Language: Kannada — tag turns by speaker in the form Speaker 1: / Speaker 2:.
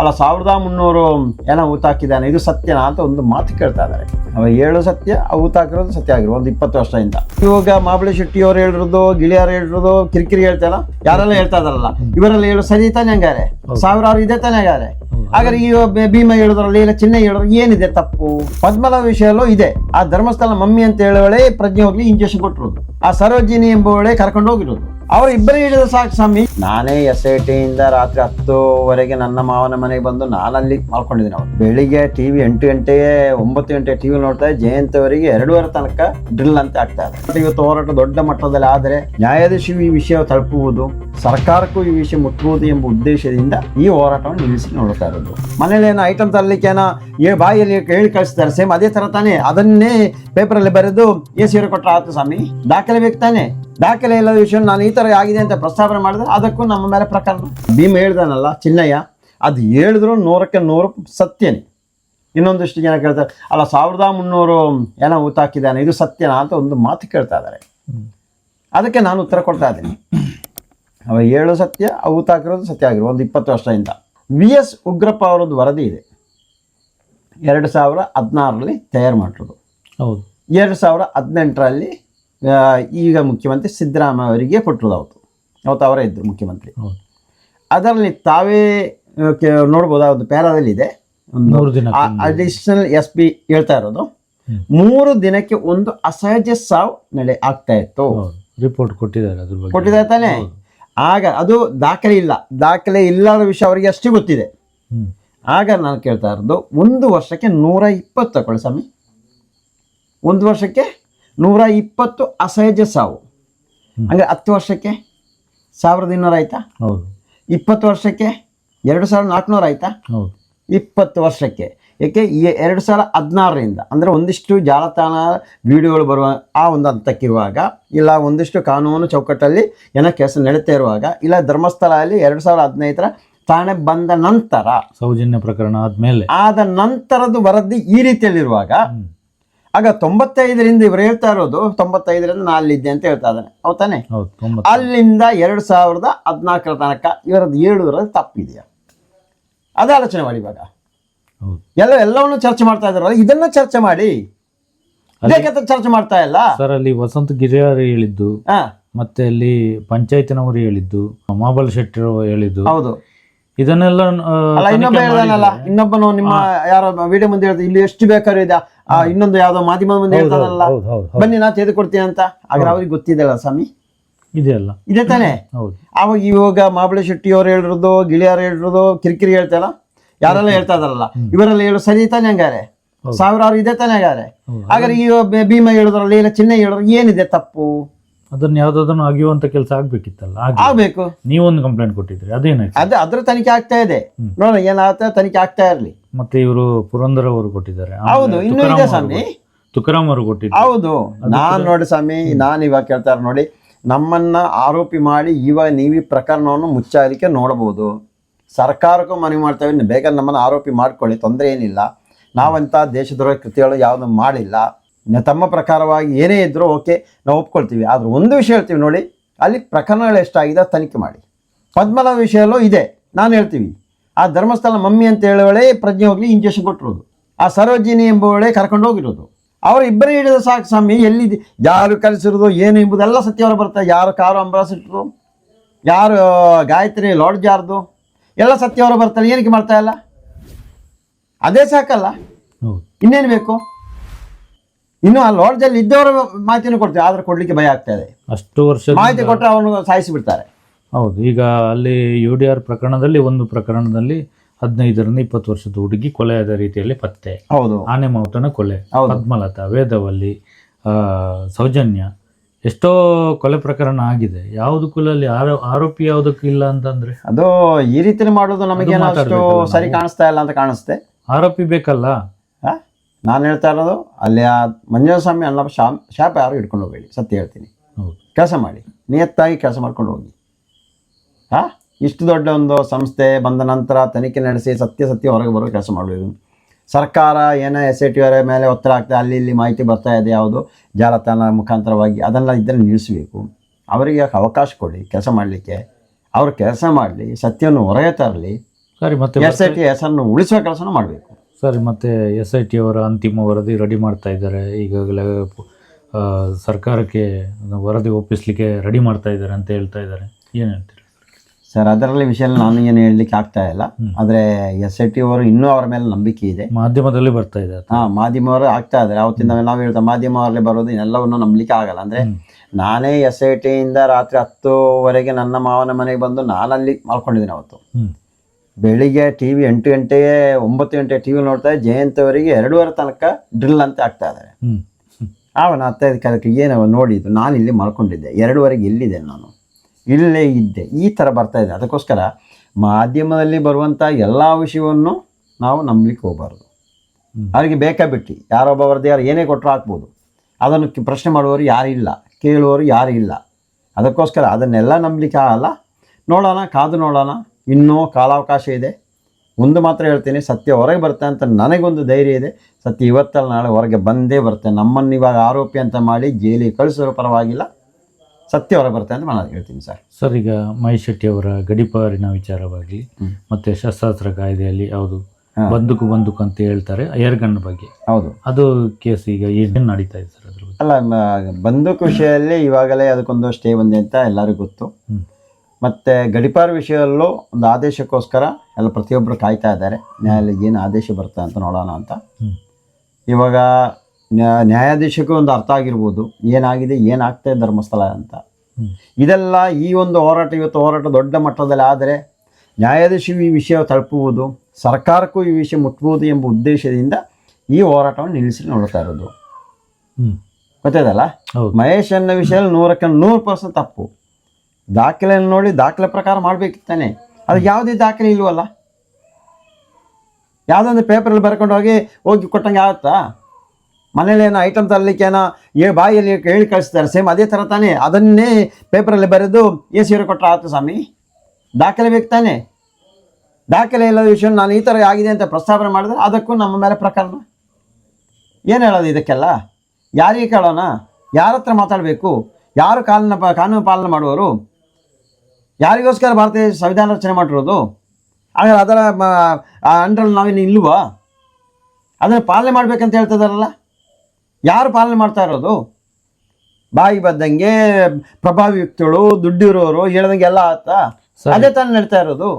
Speaker 1: ಅಲ್ಲ ಸಾವಿರದ ಮುನ್ನೂರು ಏನೋ ಊತ ಹಾಕಿದ್ದಾನೆ ಇದು ಸತ್ಯನಾ ಅಂತ ಒಂದು ಮಾತು ಕೇಳ್ತಾ ಇದ್ದಾರೆ. ಅವ ಹೇಳೋ ಸತ್ಯ ಆ ಊತ ಹಾಕಿರೋದು ಸತ್ಯ ಆಗಿರೋ ಒಂದು ಇಪ್ಪತ್ತು ವರ್ಷದಿಂದ. ಇವಾಗ ಮಾಬಳಿ ಶೆಟ್ಟಿ ಅವ್ರು ಹೇಳಿರೋದು ಗಿಳಿಯಾರು ಹೇಳಿರೋದು ಕಿರಿಕಿರಿ ಹೇಳ್ತಾರ ಯಾರೆಲ್ಲ ಹೇಳ್ತಾ ಇದಾರಲ್ಲ ಇವರೆಲ್ಲ ಹೇಳೋ ಸರಿ ತಾನೇ ಹಂಗಾರೆ. ಸಾವಿರಾರು ಇದೆ ತಾನೇ ಹಂಗಾರೆ. ಹಾಗಾದ್ರೆ ಈ ಭೀಮ ಹೇಳಿದ್ರಲ್ಲಿ ಇಲ್ಲ ಚಿನ್ನ ಹೇಳಿದ್ರು ಏನಿದೆ ತಪ್ಪು? ಪದ್ಮನಾಭ ವಿಷಯಲ್ಲೂ ಇದೆ. ಆ ಧರ್ಮಸ್ಥಳ ಮಮ್ಮಿ ಅಂತ ಹೇಳುವಳೆ ಪ್ರಜ್ಞೆ ಹೋಗ್ಲಿ ಇಂಜೆಕ್ಷನ್ ಕೊಟ್ಟಿರೋದು. ಆ ಸರೋಜಿನಿ ಎಂಬುವಳೆ ಕರ್ಕೊಂಡು ಹೋಗಿರೋದು. ಅವ್ರು ಇಬ್ಬರು ಹೇಳಿದ ಸಾಕು ಸ್ವಾಮಿ. ನಾನೇ ಎಸ್ ಐ ಟಿಯಿಂದ ರಾತ್ರಿ ಹತ್ತುವರೆಗೆ ನನ್ನ ಮಾವನ ಮನೆಗೆ ಬಂದು ನಾನಲ್ಲಿ ಮಾಡ್ಕೊಂಡಿದ್ದೀನಿ ಅವ್ರು ಬೆಳಿಗ್ಗೆ ಟಿವಿ ಎಂಟು ಗಂಟೆಗೆ ಒಂಬತ್ತು ಗಂಟೆ ಟಿವಿ ನೋಡ್ತಾ ಇದ್ದೆ, ಅವರಿಗೆ ಎರಡೂವರೆ ತನಕ ಡ್ರಿಲ್ ಅಂತ ಆಗ್ತಾ ಇದೆ. ಇವತ್ತು ಹೋರಾಟ ದೊಡ್ಡ ಮಟ್ಟದಲ್ಲಿ ಆದರೆ ನ್ಯಾಯಾಧೀಶರು ಈ ವಿಷಯ ತಲುಪುವುದು ಸರ್ಕಾರಕ್ಕೂ ಈ ವಿಷಯ ಮುಟ್ಟುವುದು ಎಂಬ ಉದ್ದೇಶದಿಂದ ಈ ಹೋರಾಟವನ್ನು ನಿಲ್ಲಿಸಿ ನೋಡ್ತಾ ಇರೋದು. ಮನೇಲಿ ಏನೋ ಐಟಮ್ ತರಲಿಕ್ಕೇನೋ ಏ ಬಾಯಲ್ಲಿ ಹೇಳಿ ಕಳಿಸ್ತಾರೆ. ಸೇಮ್ ಅದೇ ತರ ತಾನೇ. ಅದನ್ನೇ ಪೇಪರಲ್ಲಿ ಬರೆದು ಎ ಸಿ ಕೊಟ್ಟರೆ ಆಯ್ತು ಸ್ವಾಮಿ. ದಾಖಲೆ ಬೇಕು ತಾನೆ? ದಾಖಲೆ ಇಲ್ಲದ ವಿಷಯ ನಾನು ಈ ತರ ಆಗಿದೆ ಅಂತ ಪ್ರಸ್ತಾವನೆ ಮಾಡಿದ್ರೆ ಅದಕ್ಕೂ ನಮ್ಮ ಮೇಲೆ ಪ್ರಕರಣ. ಭೀಮ್ ಹೇಳ್ದಾನಲ್ಲ ಚಿನ್ನಯ್ಯ ಅದು ಹೇಳಿದ್ರು ನೂರಕ್ಕೆ ನೂರು ಸತ್ಯನೇ. ಇನ್ನೊಂದಿಷ್ಟು ಜನ ಕೇಳ್ತಾರೆ ಅಲ್ಲ ಸಾವಿರದ ಮುನ್ನೂರು ಏನೋ ಊತಾಕಿದ್ದಾನೆ ಇದು ಸತ್ಯನಾ ಅಂತ ಒಂದು ಮಾತು ಕೇಳ್ತಾ ಇದ್ದಾರೆ. ಅದಕ್ಕೆ ನಾನು ಉತ್ತರ ಕೊಡ್ತಾ ಇದ್ದೀನಿ. ಅವ ಏಳು ಸತ್ಯ ಆ ಊತಾಕಿರೋದು ಸತ್ಯ ಆಗಿರೋ ಒಂದು ಇಪ್ಪತ್ತು ವರ್ಷದಿಂದ. ವಿ ಎಸ್ ಉಗ್ರಪ್ಪ ಅವರದ್ದು ವರದಿ ಇದೆ. ಎರಡು ಸಾವಿರ ಹದಿನಾರರಲ್ಲಿ ತಯಾರು ಮಾಡಿರೋದು.
Speaker 2: ಹೌದು.
Speaker 1: ಎರಡು ಸಾವಿರ ಹದಿನೆಂಟರಲ್ಲಿ ಈಗ ಮುಖ್ಯಮಂತ್ರಿ ಸಿದ್ದರಾಮಯ್ಯ ಅವರಿಗೆ ಕೊಟ್ಟಿರೋದು ಅವತ್ತು ಅವತ್ತು ಅವರೇ ಇದ್ದರು ಮುಖ್ಯಮಂತ್ರಿ. ಅದರಲ್ಲಿ ತಾವೇ ನೋಡ್ಬೋದು ಒಂದು ಪ್ಯಾರಾದಲ್ಲಿ ಇದೆ
Speaker 2: ಮೂರು ದಿನ
Speaker 1: ಅಡಿಷನಲ್ ಎಸ್ ಪಿ ಹೇಳ್ತಾ ಇರೋದು. ಮೂರು ದಿನಕ್ಕೆ ಒಂದು ಅಸಹಜ ಸಾವು ನಡೆ ಆಗ್ತಾ ಇತ್ತು.
Speaker 2: ರಿಪೋರ್ಟ್ ಕೊಟ್ಟಿದ್ದಾರೆ ಅದ್ರ ಬಗ್ಗೆ.
Speaker 1: ಕೊಟ್ಟಿದ್ದಾರೆ ತಾನೇ? ಆಗ ಅದು ದಾಖಲೆ ಇಲ್ಲ. ದಾಖಲೆ ಇಲ್ಲದ ವಿಷಯ ಅವರಿಗೆ ಅಷ್ಟೇ ಗೊತ್ತಿದೆ. ಆಗ ನಾನು ಕೇಳ್ತಾ ಇರೋದು ಒಂದು ವರ್ಷಕ್ಕೆ ನೂರ ಇಪ್ಪತ್ತು ತಗೊಳ್ಳಿ ಸ್ವಾಮಿ. ಒಂದು ವರ್ಷಕ್ಕೆ ನೂರ ಇಪ್ಪತ್ತು ಅಸಹಜ ಸಾವು. ಅಂದರೆ ಹತ್ತು ವರ್ಷಕ್ಕೆ ಸಾವಿರದ ಇನ್ನೂರು ಆಯ್ತಾ?
Speaker 2: ಹೌದು.
Speaker 1: ಇಪ್ಪತ್ತು ವರ್ಷಕ್ಕೆ ಎರಡು ಸಾವಿರದ ನಾಲ್ಕುನೂರು ಆಯ್ತಾ?
Speaker 2: ಹೌದು.
Speaker 1: ಇಪ್ಪತ್ತು ವರ್ಷಕ್ಕೆ. ಏಕೆ ಈ ಎರಡು ಸಾವಿರ ಹದಿನಾರರಿಂದ ಅಂದರೆ ಒಂದಿಷ್ಟು ಜಾಲತಾಣ ವಿಡಿಯೋಗಳು ಬರುವ ಆ ಒಂದು ಹಂತಕ್ಕಿರುವಾಗ ಇಲ್ಲ ಒಂದಿಷ್ಟು ಕಾನೂನು ಚೌಕಟ್ಟಲ್ಲಿ ಏನೋ ಕೆಲಸ ನಡೀತಾ ಇರುವಾಗ ಇಲ್ಲ ಧರ್ಮಸ್ಥಳ ಅಲ್ಲಿ ಎರಡು ಸಾವಿರ ಹದಿನೈದರ ತಾಣೆ ಬಂದ ನಂತರ
Speaker 2: ಸೌಜನ್ಯ ಪ್ರಕರಣ ಆದಮೇಲೆ.
Speaker 1: ಆದ ನಂತರದ ವರದಿ ಈ ರೀತಿಯಲ್ಲಿರುವಾಗ. ಆಗ ತೊಂಬತ್ತೈದರಿಂದ ಇವ್ರು ಹೇಳ್ತಾ ಇರೋದು ತೊಂಬತ್ತೈದರಿಂದ ನಾ ಅಲ್ಲಿದ್ದೆ ಅಂತ ಹೇಳ್ತಾ ಇದ್ದಾನೆ.
Speaker 2: ಹೌದು ತೊಂಬತ್ತು
Speaker 1: ಅಲ್ಲಿಂದ ಎರಡು ಸಾವಿರದ ಹದಿನಾಲ್ಕರ ತನಕ ಇವರದ್ದು ಏಳುವರೆಗೆ ತಪ್ಪಿದೆಯಾ? ಅದೇ ಆಲೋಚನೆ ಮಾಡಿ ಇವಾಗ. ಎಲ್ಲ ಎಲ್ಲವನ್ನು ಚರ್ಚೆ ಮಾಡ್ತಾ ಇದಾರಲ್ಲ ಇದನ್ನ ಚರ್ಚೆ ಮಾಡಿ. ಚರ್ಚೆ ಮಾಡ್ತಾ ಇಲ್ಲ.
Speaker 2: ಸರ್ ಅಲ್ಲಿ ವಸಂತ ಗಿರಿಯವರು ಹೇಳಿದ್ದು
Speaker 1: ಹಾ.
Speaker 2: ಮತ್ತೆ ಅಲ್ಲಿ ಪಂಚಾಯತಿನವರು ಹೇಳಿದ್ದು ಮಾಬಲ್ ಶೆಟ್ಟಿ ಹೇಳಿದ್ದು.
Speaker 1: ಹೌದು.
Speaker 2: ಇದನ್ನೆಲ್ಲ
Speaker 1: ಅಲ್ಲ ಇನ್ನೊಬ್ಬ ಹೇಳ್ದಾನಲ್ಲ ಇನ್ನೊಬ್ಬನು ನಿಮ್ಮ ಯಾರೋ ವಿಡಿಯೋ ಮುಂದೆ ಹೇಳ್ತಾರೆ ಇಲ್ಲಿ ಎಷ್ಟು ಬೇಕಾದ್ರೂ ಇದೆ. ಇನ್ನೊಂದು ಯಾವ್ದೋ ಮಾಧ್ಯಮದ ಮುಂದೆ
Speaker 2: ಹೇಳ್ತಾರಲ್ಲ
Speaker 1: ಹೇಳ್ತಾನಲ್ಲ. ಬನ್ನಿ ನಾ ತೆಗೆದುಕೊಡ್ತೀನಿ ಅಂತ. ಆಗ ಅವ್ರಿಗೆ ಗೊತ್ತಿದೆಯಲ್ಲ ಸ್ವಾಮಿ?
Speaker 2: ಇದೆಯಲ್ಲ
Speaker 1: ಇದೆ ತಾನೇ? ಅವಾಗ ಇವಾಗ ಮಾಬಳೆ ಶೆಟ್ಟಿ ಅವ್ರು ಹೇಳಿರೋದು ಗಿಳಿಯಾರ ಹೇಳಿರೋದು ಕಿರಿಕಿರಿ ಹೇಳ್ತಾರ ಯಾರೆಲ್ಲ ಹೇಳ್ತಾ ಇದಾರಲ್ಲ ಇವರೆಲ್ಲ ಹೇಳೋ ಸರಿ ತಾನೇ ಹಂಗಾರೆ? ಸಾವಿರಾರು ಇದೆ ತಾನೇ ಹಂಗಾರೆ. ಹಾಗಾದ್ರೆ ಈ ಭೀಮ ಹೇಳಿದ್ರಲ್ಲಿ ಇಲ್ಲ ಚಿನ್ನ ಹೇಳಿದ್ರು ಏನಿದೆ ತಪ್ಪು?
Speaker 2: ಅದನ್ನ ಯಾವ್ದಾದ್ರು ಅಗಿಯುವಂತ ಕೆಲಸ ಆಗ್ಬೇಕಿತ್ತಲ್ಲ ಆಗಿ.
Speaker 1: ಆಗ್ಬೇಕು.
Speaker 2: ನೀವೊಂದು ಕಂಪ್ಲೇಂಟ್ ಕೊಟ್ಟಿದ್ರಿ ಅದೇನ
Speaker 1: ಅದೇ ಅದ್ರ ತನಿಖೆ ಆಗ್ತಾ ಇದೆ. ನೋಡೋಣ ಏನಾಗ್ತಾ ತನಿಖೆ ಆಗ್ತಾ ಇರ್ಲಿ.
Speaker 2: ಮತ್ತೆ ಇವರು ಪುರಂದರ ಅವರು ಕೊಟ್ಟಿದ್ದಾರೆ. ಆಮೇಲೆ
Speaker 1: ಹೌದು ಇನ್ನು
Speaker 2: ತುಕಾರಾಮ್
Speaker 1: ಇದೆ
Speaker 2: ಅವರು
Speaker 1: ಸ್ವಾಮಿ
Speaker 2: ತುಕರಾಮ್ ತುಕಾರಾಮ್ ಅವರು ಕೊಟ್ಟಿದ್ದಾರೆ
Speaker 1: ಹೌದು. ನಾನ್ ನೋಡಿ ಸ್ವಾಮಿ ನಾನು ಇವಾಗ ಕೇಳ್ತಾರೆ ನೋಡಿ ನಮ್ಮನ್ನ ಆರೋಪಿ ಮಾಡಿ ಇವಾಗ ನೀವು ಈ ಪ್ರಕರಣವನ್ನು ಮುಚ್ಚಾಲಿಕ್ಕೆ ನೋಡಬಹುದು ಸರ್ಕಾರಕ್ಕೂ ಮನವಿ ಮಾಡ್ತೇವೆ ಬೇಗ ನಮ್ಮನ್ನು ಆರೋಪಿ ಮಾಡ್ಕೊಳ್ಳಿ ತೊಂದರೆ ಏನಿಲ್ಲ. ನಾವಂತ ದೇಶದ್ರೋಹ ಕೃತಿಗಳು ಯಾವುದು ಮಾಡಿಲ್ಲ. ತಮ್ಮ ಪ್ರಕಾರವಾಗಿ ಏನೇ ಇದ್ದರೂ ಓಕೆ ನಾವು ಒಪ್ಕೊಳ್ತೀವಿ. ಆದರೆ ಒಂದು ವಿಷಯ ಹೇಳ್ತೀವಿ ನೋಡಿ ಅಲ್ಲಿ ಪ್ರಕರಣಗಳು ಎಷ್ಟಾಗಿದೆ ತನಿಖೆ ಮಾಡಿ. ಪದ್ಮನಾಭ ವಿಷಯಲ್ಲೂ ಇದೆ ನಾನು ಹೇಳ್ತೀವಿ. ಆ ಧರ್ಮಸ್ಥಳ ಮಮ್ಮಿ ಅಂತ ಹೇಳುವಳೆ ಪ್ರಜ್ಞೆ ಹೋಗಲಿ ಇಂಜೆಕ್ಷನ್ ಕೊಟ್ಟಿರೋದು. ಆ ಸರೋಜಿನಿ ಎಂಬುವಳೆ ಕರ್ಕೊಂಡು ಹೋಗಿರೋದು. ಅವರು ಇಬ್ಬರೇ ಹಿಡಿದ ಸಾಕು ಸ್ವಾಮಿ ಎಲ್ಲಿದೆ ಯಾರು ಕಲಿಸಿರೋದು ಏನು ಎಂಬುದೆಲ್ಲ ಸತ್ಯವರ ಬರ್ತಾರೆ ಯಾರು ಕಾರು ಅಂಬರಾಸಿಟ್ರು ಯಾರು ಗಾಯತ್ರಿ ಲಾಡ್ಜ್ ಯಾರ್ದು ಎಲ್ಲ ಸತ್ಯವರ ಬರ್ತಾರೆ ಏನಕ್ಕೆ ಮಾಡ್ತಾ ಇಲ್ಲ? ಅದೇ ಸಾಕಲ್ಲ? ಇನ್ನೇನು ಬೇಕು? ಇನ್ನು ಆ ಲಾಡ್ಜಲ್ಲಿ ಇದ್ದವರ ಮಾಹಿತಿನೂ ಕೊಡ್ತೇವೆ ಆದ್ರೆ ಕೊಡ್ಲಿಕ್ಕೆ ಭಯ ಆಗ್ತಾ ಇದೆ.
Speaker 2: ಅಷ್ಟು ವರ್ಷ
Speaker 1: ಮಾಹಿತಿ ಕೊಟ್ಟರೆ ಅವನು ಸಾಯಿಸಿ ಬಿಡ್ತಾರೆ.
Speaker 2: ಹೌದು ಈಗ ಅಲ್ಲಿ ಯು ಡಿ ಆರ್ ಪ್ರಕರಣದಲ್ಲಿ ಒಂದು ಪ್ರಕರಣದಲ್ಲಿ ಹದಿನೈದರಿಂದ ಇಪ್ಪತ್ತು ವರ್ಷದ ಹುಡುಗಿ ಕೊಲೆ ಆದ ರೀತಿಯಲ್ಲಿ ಪತ್ತೆ.
Speaker 1: ಹೌದು.
Speaker 2: ಆನೆ ಮಾವುತನ ಕೊಲೆ. ಪದ್ಮಲತಾ ವೇದವಲ್ಲಿ ಸೌಜನ್ಯ ಎಷ್ಟೋ ಕೊಲೆ ಪ್ರಕರಣ ಆಗಿದೆ. ಯಾವ್ದು ಅಲ್ಲಿ ಆರೋ- ಆರೋಪಿ ಯಾವುದಕ್ಕೂ ಇಲ್ಲ ಅಂತಂದ್ರೆ?
Speaker 1: ಅದು ಈ ರೀತಿ ಮಾಡೋದು
Speaker 2: ನಮಗೆ
Speaker 1: ಸರಿ. ಕಾಣಿಸ್ತಾ ಇಲ್ಲ ಅಂತ ಕಾಣಿಸ್ತೆ
Speaker 2: ಆರೋಪಿ ಬೇಕಲ್ಲ?
Speaker 1: ನಾನು ಹೇಳ್ತಾ ಇರೋದು ಅಲ್ಲಿ ಆ ಮಂಜುನಾಥ ಸ್ವಾಮಿ ಅನ್ನೋ ಶಾಪ್ ಶಾಪ್ ಯಾರು ಹಿಡ್ಕೊಂಡು ಹೋಗಬೇಡಿ ಸತ್ಯ ಹೇಳ್ತೀನಿ. ಕೆಲಸ ಮಾಡಿ ನಿಯತ್ತಾಗಿ ಕೆಲಸ ಮಾಡ್ಕೊಂಡು ಹೋಗಿ. ಹಾ? ಇಷ್ಟು ದೊಡ್ಡ ಒಂದು ಸಂಸ್ಥೆ ಬಂದ ನಂತರ ತನಿಖೆ ನಡೆಸಿ ಸತ್ಯ ಸತ್ಯ ಹೊರಗೆ ಬರೋ ಕೆಲಸ ಮಾಡಬೇಕು ಸರ್ಕಾರ ಏನೋ ಎಸ್ ಐ ಟಿ ಅವರ ಮೇಲೆ ಒತ್ತಡ ಆಗ್ತದೆ ಅಲ್ಲಿ ಇಲ್ಲಿ ಮಾಹಿತಿ ಬರ್ತಾ ಇದೆ ಯಾವುದು ಜಾಲತಾಣ ಮುಖಾಂತರವಾಗಿ ಅದನ್ನೆಲ್ಲ ಇದನ್ನು ನಿಲ್ಲಿಸಬೇಕು. ಅವರಿಗೆ ಅವಕಾಶ ಕೊಡಿ ಕೆಲಸ ಮಾಡಲಿಕ್ಕೆ. ಅವರು ಕೆಲಸ ಮಾಡಲಿ ಸತ್ಯವನ್ನು ಹೊರಗೆ ತರಲಿ.
Speaker 2: ಸರಿ ಮತ್ತೆ
Speaker 1: ಎಸ್ ಐ ಟಿ ಹೆಸರನ್ನು ಉಳಿಸುವ ಕೆಲಸನೂ ಮಾಡಬೇಕು.
Speaker 2: ಸರಿ ಮತ್ತೆ ಎಸ್ ಐ ಟಿ ಅವರ ಅಂತಿಮ ವರದಿ ರೆಡಿ ಮಾಡ್ತಾ ಇದ್ದಾರೆ. ಈಗಾಗಲೇ ಸರ್ಕಾರಕ್ಕೆ ವರದಿ ಒಪ್ಪಿಸಲಿಕ್ಕೆ ರೆಡಿ ಮಾಡ್ತಾ ಇದ್ದಾರೆ ಅಂತ ಹೇಳ್ತಾ ಇದ್ದಾರೆ. ಏನು ಹೇಳ್ತೀರಿ?
Speaker 1: ಸರ್ ಅದರಲ್ಲಿ ವಿಷಯ ನಾನು ಏನು ಹೇಳಲಿಕ್ಕೆ ಆಗ್ತಾ ಇಲ್ಲ. ಆದರೆ ಎಸ್ ಐ ಟಿ ಅವರು ಇನ್ನೂ ಅವರ ಮೇಲೆ ನಂಬಿಕೆ ಇದೆ.
Speaker 2: ಮಾಧ್ಯಮದಲ್ಲಿ ಬರ್ತಾ ಇದೆ.
Speaker 1: ಹಾಂ ಮಾಧ್ಯಮವರು ಆಗ್ತಾ ಇದ್ದಾರೆ. ಅವತ್ತಿಂದ ನಾವು ಹೇಳ್ತಾ ಮಾಧ್ಯಮವರಲ್ಲಿ ಬರೋದು ಇನ್ನೆಲ್ಲವನ್ನು ನಂಬಲಿಕ್ಕೆ ಆಗಲ್ಲ. ಅಂದರೆ ನಾನೇ ಎಸ್ ಐ ಟಿಯಿಂದ ರಾತ್ರಿ ಹತ್ತುವರೆಗೆ ನನ್ನ ಮಾವನ ಮನೆಗೆ ಬಂದು ನಾನಲ್ಲಿ ಮಾಡ್ಕೊಂಡಿದ್ದೀನಿ ಅವತ್ತು. ಬೆಳಿಗ್ಗೆ ಟಿ ವಿ ಎಂಟು ಗಂಟೆಗೆ ಒಂಬತ್ತು ಗಂಟೆ ಟಿ ವಿ ನೋಡ್ತಾ ಜಯಂತ್ ಅವರಿಗೆ ಎರಡೂವರೆ ತನಕ ಡ್ರಿಲ್ ಅಂತ ಆಗ್ತಾ ಇದ್ದಾರೆ. ಅವನ ಅತ್ತ ಅದಕ್ಕೆ ಏನು ನೋಡಿದ್ದು? ನಾನು ಇಲ್ಲಿ ಮಲ್ಕೊಂಡಿದ್ದೆ. ಎರಡೂವರೆಗೆ ಇಲ್ಲಿದೆ ನಾನು. ಇಲ್ಲೇ ಇದ್ದೆ. ಈ ಥರ ಬರ್ತಾ ಇದೆ. ಅದಕ್ಕೋಸ್ಕರ ಮಾಧ್ಯಮದಲ್ಲಿ ಬರುವಂಥ ಎಲ್ಲ ವಿಷಯವನ್ನು ನಾವು ನಂಬಲಿಕ್ಕೆ ಹೋಗಬಾರ್ದು. ಅವರಿಗೆ ಬೇಕಾ ಬಿಟ್ಟು. ಯಾರೊಬ್ಬ ಯಾರು ಏನೇ ಕೊಟ್ಟರು ಹಾಕ್ಬೋದು. ಅದನ್ನು ಪ್ರಶ್ನೆ ಮಾಡುವವರು ಯಾರಿಲ್ಲ. ಇಲ್ಲ ಕೇಳುವವರು ಯಾರು ಇಲ್ಲ ಅದಕ್ಕೋಸ್ಕರ ಅದನ್ನೆಲ್ಲ ನಂಬಲಿಕ್ಕೆ ಆಗಲ್ಲ. ನೋಡೋಣ ಕಾದು ನೋಡೋಣ. ಇನ್ನೂ ಕಾಲಾವಕಾಶ ಇದೆ. ಮುಂದೆ ಮಾತ್ರ ಹೇಳ್ತೀನಿ ಸತ್ಯ ಹೊರಗೆ ಬರುತ್ತೆ ಅಂತ ನನಗೊಂದು ಧೈರ್ಯ ಇದೆ. ಸತ್ಯ ಇವತ್ತಲ್ಲ ನಾಳೆ ಹೊರಗೆ ಬಂದೇ ಬರುತ್ತೆ. ನಮ್ಮನ್ನು ಇವಾಗ ಆರೋಪಿ ಅಂತ ಮಾಡಿ ಜೈಲಿಗೆ ಕಳಿಸೋ ಪರವಾಗಿಲ್ಲ. ಸತ್ಯ ಹೊರಗೆ ಬರುತ್ತೆ ಅಂತ ನಾನು ಹೇಳ್ತೀನಿ ಸರ್.
Speaker 2: ಸರ್ ಈಗ ಮಹೇಶ್ ಶೆಟ್ಟಿ ಅವರ ಗಡಿಪಾರಿನ ವಿಚಾರವಾಗಿ. ಮತ್ತೆ ಶಸ್ತ್ರಾಸ್ತ್ರ ಕಾಯ್ದೆಯಲ್ಲಿ ಯಾವುದು ಬಂದುಕು ಬಂದೂಕು ಅಂತ ಹೇಳ್ತಾರೆ ಏರ್ಗನ್ ಬಗ್ಗೆ.
Speaker 1: ಹೌದು.
Speaker 2: ಅದು ಕೇಸ್ ಈಗ ಏನು ನಡೀತಾ ಇದೆ ಸರ್ ಅದ್ರ
Speaker 1: ಅಲ್ಲ ಬಂದೂಕು ವಿಷಯದಲ್ಲಿ ಇವಾಗಲೇ ಅದಕ್ಕೊಂದು ಸ್ಟೇ ಬಂದೆ ಅಂತ ಎಲ್ಲರಿಗೂ ಗೊತ್ತು. ಮತ್ತು ಗಡಿಪಾರು ವಿಷಯದಲ್ಲೂ ಒಂದು ಆದೇಶಕ್ಕೋಸ್ಕರ ಎಲ್ಲ ಪ್ರತಿಯೊಬ್ಬರು ಕಾಯ್ತಾ ಇದ್ದಾರೆ. ನ್ಯಾಯಾಲಯ ಏನು ಆದೇಶ ಬರ್ತದೆ ಅಂತ ನೋಡೋಣ ಅಂತ. ಇವಾಗ ನ್ಯಾ- ನ್ಯಾಯಾಧೀಶಕ್ಕೂ ಒಂದು ಅರ್ಥ ಆಗಿರ್ಬೋದು. ಏನಾಗಿದೆ ಏನಾಗ್ತಾ ಇದೆ ಧರ್ಮಸ್ಥಳ ಅಂತ. ಇದೆಲ್ಲ ಈ ಒಂದು ಹೋರಾಟ ಇವತ್ತು ಹೋರಾಟ ದೊಡ್ಡ ಮಟ್ಟದಲ್ಲಿ ಆದರೆ ನ್ಯಾಯಾಧೀಶರು ಈ ವಿಷಯ ತಲುಪುವುದು ಸರ್ಕಾರಕ್ಕೂ ಈ ವಿಷಯ ಮುಟ್ಬೋದು ಎಂಬ ಉದ್ದೇಶದಿಂದ ಈ ಹೋರಾಟವನ್ನು ನಿಲ್ಲಿಸಿ ನೋಡ್ತಾ ಇರೋದು. ಗೊತ್ತಾಯ್ತಲ್ಲ? ಮಹೇಶ್ ಅನ್ನೋ ವಿಷಯದಲ್ಲಿ ನೂರಕ್ಕೆ ನೂರು ಪರ್ಸೆಂಟ್ ತಪ್ಪು. ದಾಖಲೆಯನ್ನು ನೋಡಿ ದಾಖಲೆ ಪ್ರಕಾರ ಮಾಡಬೇಕಿತ್ತಾನೆ. ಅದಕ್ಕೆ ಯಾವುದೇ ದಾಖಲೆ ಇಲ್ವಲ್ಲ? ಯಾವುದೊಂದು ಪೇಪರಲ್ಲಿ ಬರ್ಕೊಂಡು ಹೋಗಿ ಹೋಗಿ ಕೊಟ್ಟಂಗೆ ಆಗುತ್ತಾ? ಮನೇಲಿ ಏನೋ ಐಟಮ್ ತರಲಿಕ್ಕೆ ಏನೋ ಏ ಬಾಯಲ್ಲಿ ಹೇಳಿ ಕಳಿಸ್ತಾರೆ, ಸೇಮ್ ಅದೇ ಥರ ತಾನೇ? ಅದನ್ನೇ ಪೇಪರಲ್ಲಿ ಬರೆದು ಎ ಸಿ ಕೊಟ್ಟರೆ ಆಯ್ತು ಸ್ವಾಮಿ. ದಾಖಲೆ ಬೇಕು ತಾನೆ ದಾಖಲೆ ಇಲ್ಲದ ವಿಷಯ ನಾನು ಈ ಥರ ಆಗಿದೆ ಅಂತ ಪ್ರಸ್ತಾವನೆ ಮಾಡಿದ್ರೆ ಅದಕ್ಕೂ ನಮ್ಮ ಮೇಲೆ ಪ್ರಕರಣ. ಏನು ಹೇಳೋದು ಇದಕ್ಕೆಲ್ಲ? ಯಾರಿಗೆ ಕೇಳೋಣ? ಯಾರ ಹತ್ರ ಮಾತಾಡಬೇಕು? ಯಾರು ಕಾನೂನು ಕಾನೂನು ಪಾಲನೆ ಮಾಡುವವರು ಯಾರಿಗೋಸ್ಕರ ಭಾರತೀಯ ಸಂವಿಧಾನ ರಚನೆ ಮಾಡಿರೋದು? ಹಾಗಾದ್ರೆ ಅದರ ಅಂಡ್ರಲ್ಲಿ ನಾವೇನು ಇಲ್ವಾ? ಅದನ್ನು ಪಾಲನೆ ಮಾಡ್ಬೇಕಂತ ಹೇಳ್ತಿದಾರಲ್ಲ? ಯಾರು ಪಾಲನೆ ಮಾಡ್ತಾ ಇರೋದು? ಬಾಯಿ ಬಂದಂಗೆ ಪ್ರಭಾವಿ ವ್ಯಕ್ತಿಗಳು ದುಡ್ಡಿರೋರು ಹೇಳ್ದಂಗೆ ಎಲ್ಲ
Speaker 2: ಆತ?
Speaker 1: ಅದೇ ತಾನೇ ನಡೀತಾ ಇರೋದು?